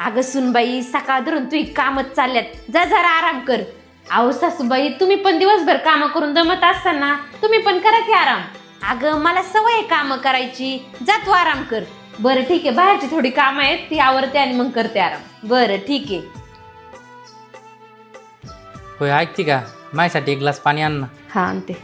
अगं सुनबाई सकाळ धरून तुही कामच चालल्यात. जा जरा आराम कर. अहो सासूबाई तुम्ही पण दिवसभर काम करून दमत असताना तुम्ही पण करा की आराम. अगं मला सवय आहे काम करायची. जा तू आराम कर. बरं ठीक आहे. बाहेरची थोडी कामं आहेत ती आवरते आणि मग करते आराम. बरं ठीक आहे. होय ऐकते का? माझ्यासाठी एक ग्लास पाणी आण ना. हा आणते.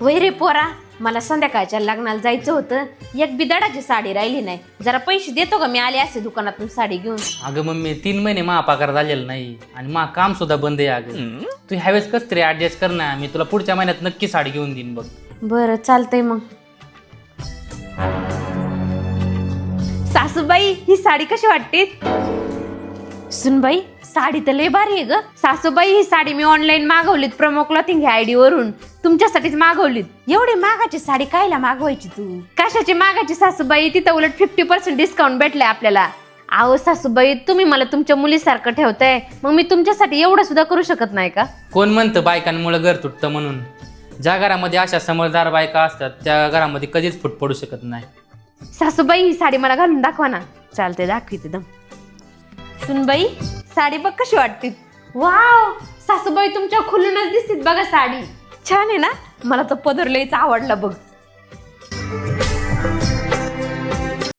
वय रे पोरा मला संध्याकाळच्या लग्नाला जायचं होतं. एक बिदाडाची साडी राहिली नाही. जरा पैसे देतो का? मी आले असे दुकानातून साडी घेऊन. अगं मम्मी तीन महिने मा पगार झालेला नाही. आणि मा काम सुद्धा बंद आहे अगं. तू ह्यावेळेस कस तरी ऍडजस्ट कर ना. मी तुला पुढच्या महिन्यात नक्की साडी घेऊन देईन बघ. बरं चालतंय मग. सासूबाई ही साडी कशी वाटते? सुनबाई साडी तर लय भारी आहे ग. सासूबाई ही साडी मी ऑनलाईन मागवलीत प्रमो क्लॉथिंग ह्या आयडी वरून. तुमच्यासाठीच मागवलीत. एवढी मागाची साडी कायला मागवायची तू? कशाची मागाची सासूबाई? तिथं उलट फिफ्टी पर्सेंट डिस्काउंट भेटलंय आपल्याला. अहो सासूबाई तुम्ही मला तुमच्या मुलीसारखं ठेवताय. मग मी तुमच्यासाठी एवढं सुद्धा करू शकत नाही का? कोण म्हणतं बायकांमुळे घर तुटतं म्हणून? ज्या घरामध्ये अशा समजदार बायका असतात त्या घरामध्ये कधीच फूट पडू शकत नाही. सासूबाई ही साडी मला घालून दाखवा ना. चालते दाखविते दम. सुनबाई साडी बघ कशी वाटते. वाव सासूबाई तुमच्या खुलूनच दिसतील बघा साडी. छान आहे ना? मला तर पदर लयच आवडला बघ.